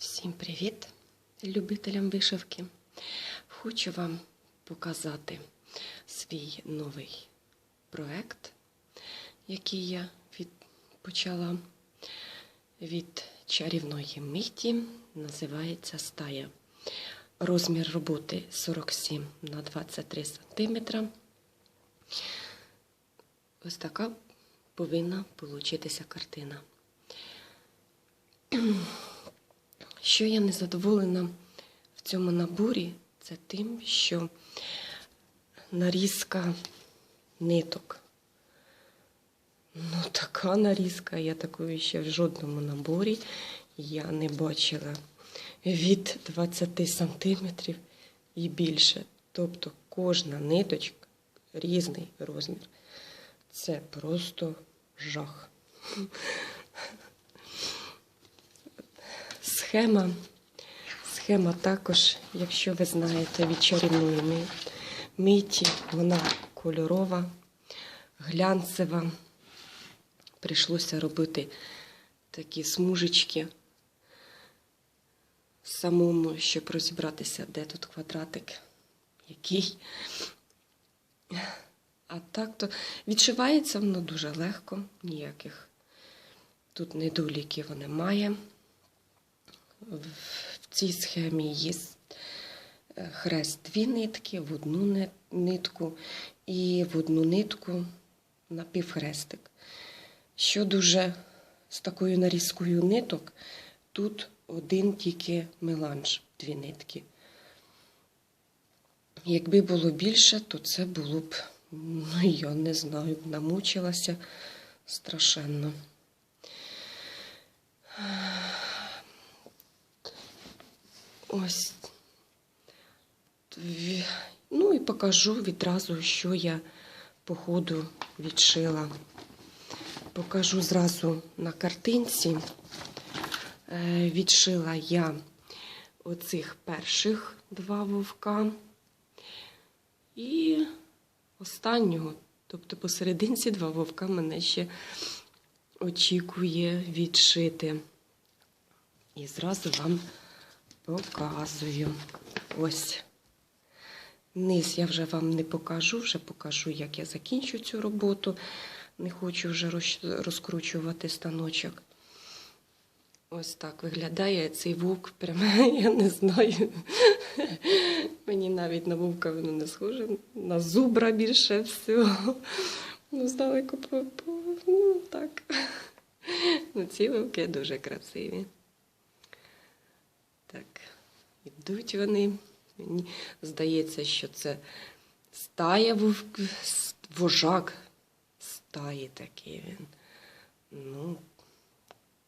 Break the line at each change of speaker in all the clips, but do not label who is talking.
Всім привіт, любителям вишивки. Хочу вам показати свій новий проект, який я від, почала від чарівної миті. Називається стая. Розмір роботи 47 на 23 см. Ось така повинна получитися картина. Що я не задоволена в цьому наборі, це тим, що нарізка ниток. Ну, така нарізка, я такої ще в жодному наборі я не бачила від 20 сантиметрів і більше. Тобто кожна ниточка різний розмір. Це просто жах. Схема. Схема також, якщо ви знаєте, від миті, вона кольорова, глянцева. Прийшлося робити такі смужечки самому, щоб розібратися, де тут квадратик, який. А так то відшивається воно дуже легко, ніяких тут недоліків немає. В цій схемі є е, хрест дві нитки, в одну нитку і в одну нитку напівхрестик. Що дуже з такою нарізкою ниток, тут один тільки меланж, дві нитки. Якби було більше, то це було б, ну, я не знаю, намучилася страшенно. Ось. Ну і покажу відразу, що я по ходу відшила. Покажу зразу на картинці. Е, Відшила я оцих перших два вовка і останнього, тобто посерединці два вовка мене ще очікує відшити. І зразу вам показую. Ось. Низ я вже вам не покажу, вже покажу, як я закінчу цю роботу. Не хочу вже розкручувати станочок. Ось так виглядає цей вовк. Прямо я не знаю. Мені навіть на вовка воно не схоже, на зубра більше всього. Ну, здалеку ну, так. Ну, ці вовки дуже красиві. Так, ідуть вони. Мені здається, що це стая вожак стаї такий він. Ну,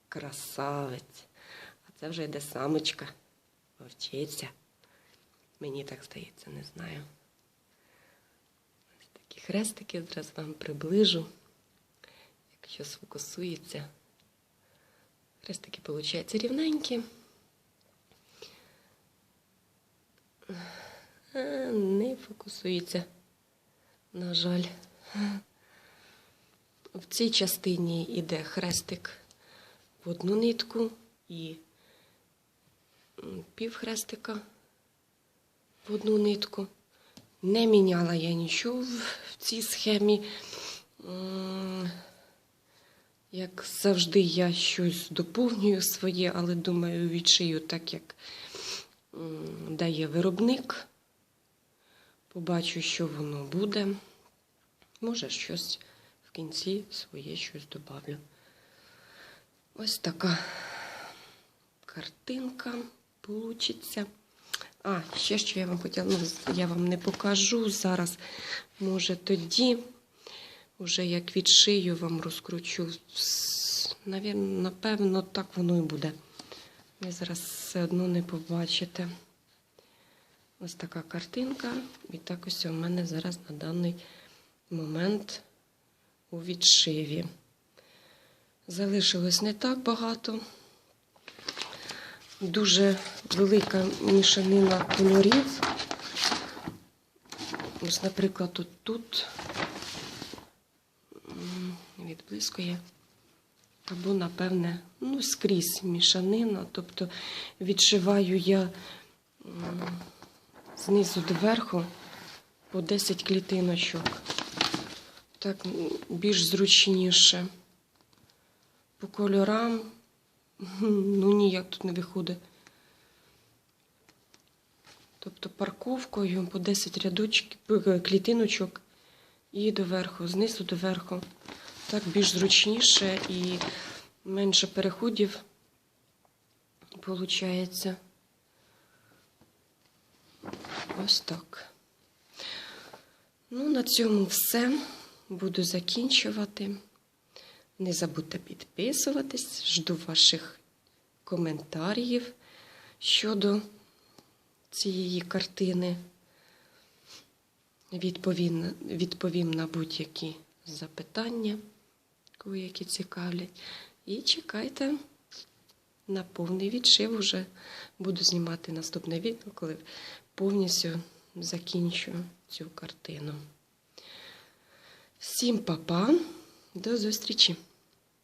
красавець. А це вже йде самочка. Вовчиця. Мені так здається, не знаю. Ось такі хрестики зараз вам приближу. Якщо сфокусується. Хрестики, виходять, рівненькі. Е, Не фокусується, на жаль. В цій частині йде хрестик в одну нитку і півхрестика в одну нитку. Не міняла я нічого в цій схемі. Як завжди, я щось доповнюю своє, але думаю, відшию так, як дає виробник. Побачу, що воно буде. Може, щось в кінці своє щось добавлю. Ось така картинка получиться. А, ще що я вам хотіла, ну, я вам не покажу зараз. Може, тоді, вже як відшию, вам розкручу. С- Напевно, так воно і буде. Ви зараз все одно не побачите. Ось така картинка. І так ось у мене зараз на даний момент у відшиві. Залишилось не так багато. Дуже велика мішанина кольорів. Ось, наприклад, от тут відблискує. або, напевне, ну, скрізь мішанина. Тобто відшиваю я знизу до по 10 клітиночок. Так більш зручніше. По кольорам, ну ніяк тут не виходить. Тобто парковкою по 10 рядочків, е, клітиночок і доверху, знизу до верху. Так більш зручніше і менше переходів виходить. Ось так. Ну, на цьому все. Буду закінчувати. Не забудьте підписуватись, жду ваших коментарів щодо цієї картини. Відповім, відповім на будь-які запитання, які цікавлять. І чекайте на повний відшив. Уже буду знімати наступне відео, коли повністю закінчу цю картину. Всім па-па, до зустрічі!